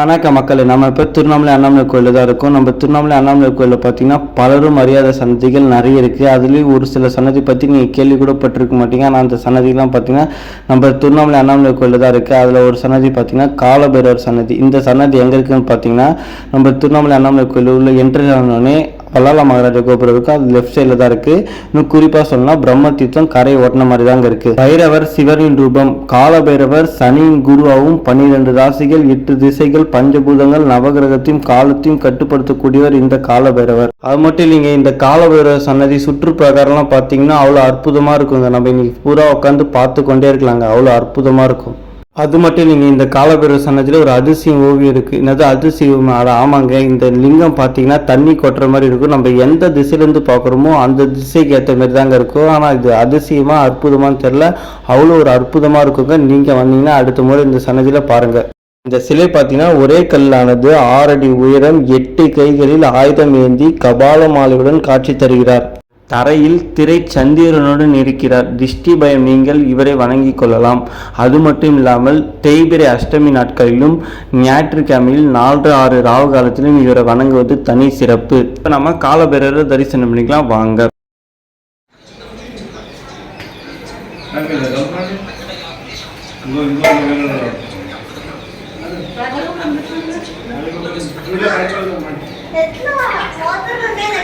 வணக்கம் மக்கள் நம்ம இப்போ திருவண்ணாமலை அண்ணாமலை கோயிலில் தான் இருக்கும். நம்ம திருவண்ணாமலை அண்ணாமலை கோயிலில் பார்த்தீங்கன்னா பலரும் அறியாத சன்னதிகள் நிறைய இருக்குது அதுலேயும் ஒரு சில சன்னதி பற்றி நீங்கள் கேள்வி கூட பட்டிருக்க மாட்டீங்க. ஆனால் அந்த சன்னதிலாம் பார்த்தீங்கன்னா நம்ம திருவண்ணாமலை அண்ணாமலை கோயிலில் தான் இருக்குது அதில் ஒரு சன்னதி பார்த்தீங்கன்னா காலபைரவர் சன்னதி. இந்த சன்னதி எங்கே இருக்குதுன்னு பார்த்தீங்கன்னா நம்ம திருவண்ணாமலை அண்ணாமலை கோயில் உள்ள என்ட்ரி ஆனோடனே பல்லால மகாராஜா கோபுரம் இருக்கு அது லெஃப்ட் சைடில் தான் இருக்கு. இன்னும் குறிப்பாக சொல்லலாம் பிரம்ம தீர்த்தம் கரை ஓட்டின மாதிரி தாங்க இருக்கு. பைரவர் சிவனின் ரூபம் கால பைரவர் சனியின் குருவாகவும் பன்னிரெண்டு ராசிகள் எட்டு திசைகள் பஞ்சபூதங்கள் நவகிரகத்தையும் காலத்தையும் கட்டுப்படுத்தக்கூடியவர் இந்த கால பைரவர் அது மட்டும் இல்லைங்க இந்த கால பைரவர் சன்னதி சுற்று பிரகாரம்லாம் பார்த்தீங்கன்னா அவ்வளோ அற்புதமாக இருக்குங்க. நம்ம இன்னைக்கு பூரா உட்காந்து பார்த்து கொண்டே இருக்கலாங்க. அவ்வளோ அற்புதமாக இருக்கும். அது மட்டும் நீங்கள் இந்த காலபைரவ சன்னதியில் ஒரு அதிசயம் ஓவியம் இருக்குது என்னது அதிசயம்? ஆமாங்க இந்த லிங்கம் பார்த்தீங்கன்னா தண்ணி கொட்டுற மாதிரி இருக்கும். நம்ம எந்த திசையிலேருந்து பார்க்குறோமோ அந்த திசைக்கு ஏற்ற மாதிரி தாங்க இருக்கும். ஆனால் இது அதிசயமாக அற்புதமான்னு தெரில அவ்வளோ ஒரு அற்புதமாக இருக்குங்க. நீங்கள் வந்தீங்கன்னா அடுத்த முறை இந்த சன்னதியில் பாருங்கள் இந்த சிலை பார்த்தீங்கன்னா ஒரே கல்லானது. ஆறடி உயரம் எட்டு கைகளில் ஆயுதம் ஏந்தி கபால மாலையுடன் காட்சி தருகிறார். தரையில் திரை சந்திரனுடன் இருக்கிறார். திஷ்டி பயம் நீங்கள் இவரை வணங்கிக் கொள்ளலாம். அது மட்டும் இல்லாமல் தேய்பிரை அஷ்டமி நாட்களிலும் ஞாயிற்றுக்கிழமையில் நாலு ஆறு ராவு காலத்திலும் இவரை வணங்குவது தனி சிறப்பு. இப்போ நம்ம காலபேரரை தரிசனம் பண்ணிக்கலாம். வாங்க. எத்தனை